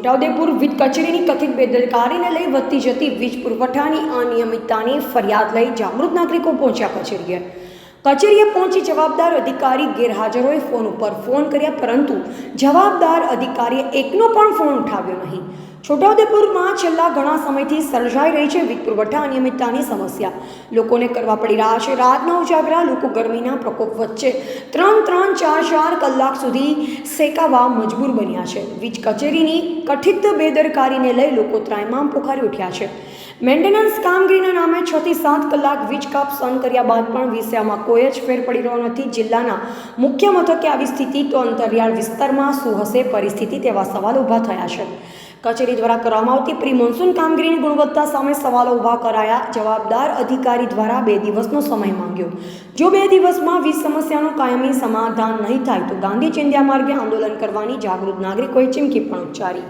છોટાઉદેપુર વીજ કચેરીની કથિત બેદરકારીને લઈ વધતી જતી વીજ પુરવઠાની અનિયમિતતાની ફરિયાદ લઈ જાગૃત નાગરિકો પહોંચ્યા કચેરીએ. કચેરીએ પહોંચી જવાબદાર અધિકારી ગેરહાજરોએ ફોન ઉપર ફોન કર્યા, પરંતુ જવાબદાર અધિકારીએ એકનો પણ ફોન ઉઠાવ્યો નહીં. છોટાઉદેપુરમાં છેલ્લા ઘણા સમયથી સર્જાઈ રહી છે વીજ પુરવઠા અનિયમિતતાની સમસ્યા. લોકોને કરવા પડી રહ્યા છે. રાતના ઉજાગરા, લોકો ગરમીના પ્રકોપ વચ્ચે ત્રણ ત્રણ, ચાર ચાર કલાક સુધી સેકાવા મજબૂર બન્યા છે. વીજ કચેરીની કથિત બેદરકારીને લઈ લોકો ત્રાયમામ પોખારી ઉઠ્યા છે. મેન્ટેનન્સ કામગીરીના નામે છ થી સાત કલાક વીજ કાપ સહન કર્યા બાદ પણ વિષયમાં કોઈ જ ફેર પડી રહ્યો નથી. જિલ્લાના મુખ્ય મથકે આવી સ્થિતિ તો અંતરિયાળ વિસ્તારમાં શું હશે પરિસ્થિતિ તેવા સવાલ ઊભા થયા છે. કચેરી દ્વારા કરવામાં આવતી પ્રી મોન્સૂન કામગીરીની ગુણવત્તા સામે સવાલો ઊભા કરાયા. જવાબદાર અધિકારી દ્વારા બે દિવસનો સમય માંગ્યો. જો બે દિવસમાં વીજ સમસ્યાનું કાયમી સમાધાન નહીં થાય, તો ગાંધી ચિંધ્યા માર્ગે આંદોલન કરવાની જાગૃત નાગરિકોએ ચીમકી પણ ઉચ્ચારી.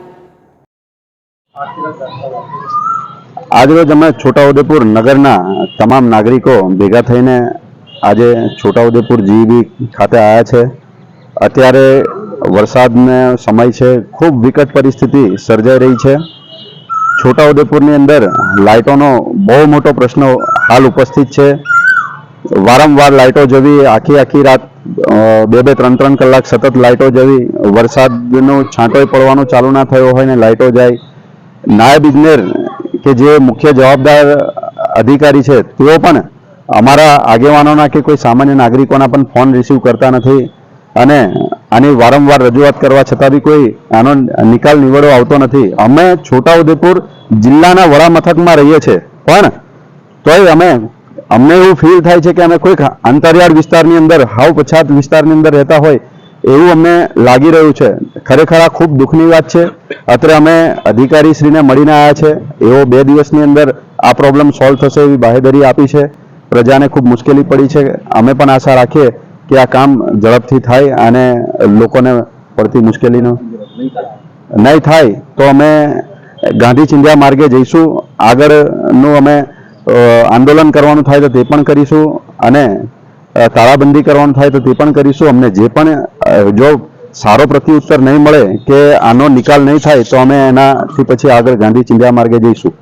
આજરોજ અમે છોટાઉદેપુર નગરના તમામ નાગરિકો ભેગા થઈને આજે છોટાઉદેપુર જીબી ખાતે આવ્યા છે. અત્યારે વરસાદનો સમય છે, ખૂબ વિકટ પરિસ્થિતિ સર્જાઈ રહી છે. છોટાઉદેપુરની અંદર લાઇટોનો બહુ મોટો પ્રશ્ન હાલ ઉપસ્થિત છે. વારંવાર લાઇટો જવી આખી આખી રાત બે બે ત્રણ ત્રણ કલાક સતત લાઇટો જવી વરસાદનો છાંટોય પડવાનો ચાલુ ના થયો હોય ને લાઇટો જાય. નાયબ ઇજનેર કે જે મુખ્ય જવાબદાર અધિકારી છે, તેઓ પણ અમારા આગેવાનોના કે કોઈ સામાન્ય નાગરિકોના પણ ફોન રિસીવ કરતા નથી. અને આની વારંવાર રજૂઆત કરવા છતાં બી કોઈ આનો નિકાલ નિવડો આવતો નથી. અમે છોટાઉદેપુર જિલ્લાના વડા મથકમાં રહીએ છીએ. પણ તોય અમે, અમને એવું ફીલ થાય છે કે અમે કોઈક અંતરિયાળ વિસ્તારની અંદર હાવ પછાત વિસ્તારની અંદર રહેતા હોય, એવું અમને લાગી રહ્યું છે. ખરેખર આ ખૂબ દુઃખની વાત છે. અત્રે અમે અધિકારીશ્રીને મળીને આવ્યા છે. એવો બે દિવસની અંદર આ પ્રોબ્લેમ સોલ્વ થશે એવી બાહેધરી આપી છે. પ્રજાને ખૂબ મુશ્કેલી પડી છે. અમે પણ આશા રાખીએ કે આ કામ ઝડપથી થાય અને લોકોને પડતી મુશ્કેલીનો? નહીં થાય, તો અમે ગાંધી ચિંધ્યા માર્ગે જઈશું. આગળનું અમે આંદોલન કરવાનું થાય તો તે પણ કરીશું અને તાળાબંધી કરવાનું થાય તો તે પણ કરીશું. અમને જે પણ જો સારો પ્રત્યુત્તર નહીં મળે કે આનો નિકાલ નહીં થાય, તો અમે એનાથી પછી આગળ ગાંધી ચિંધ્યા માર્ગે જઈશું.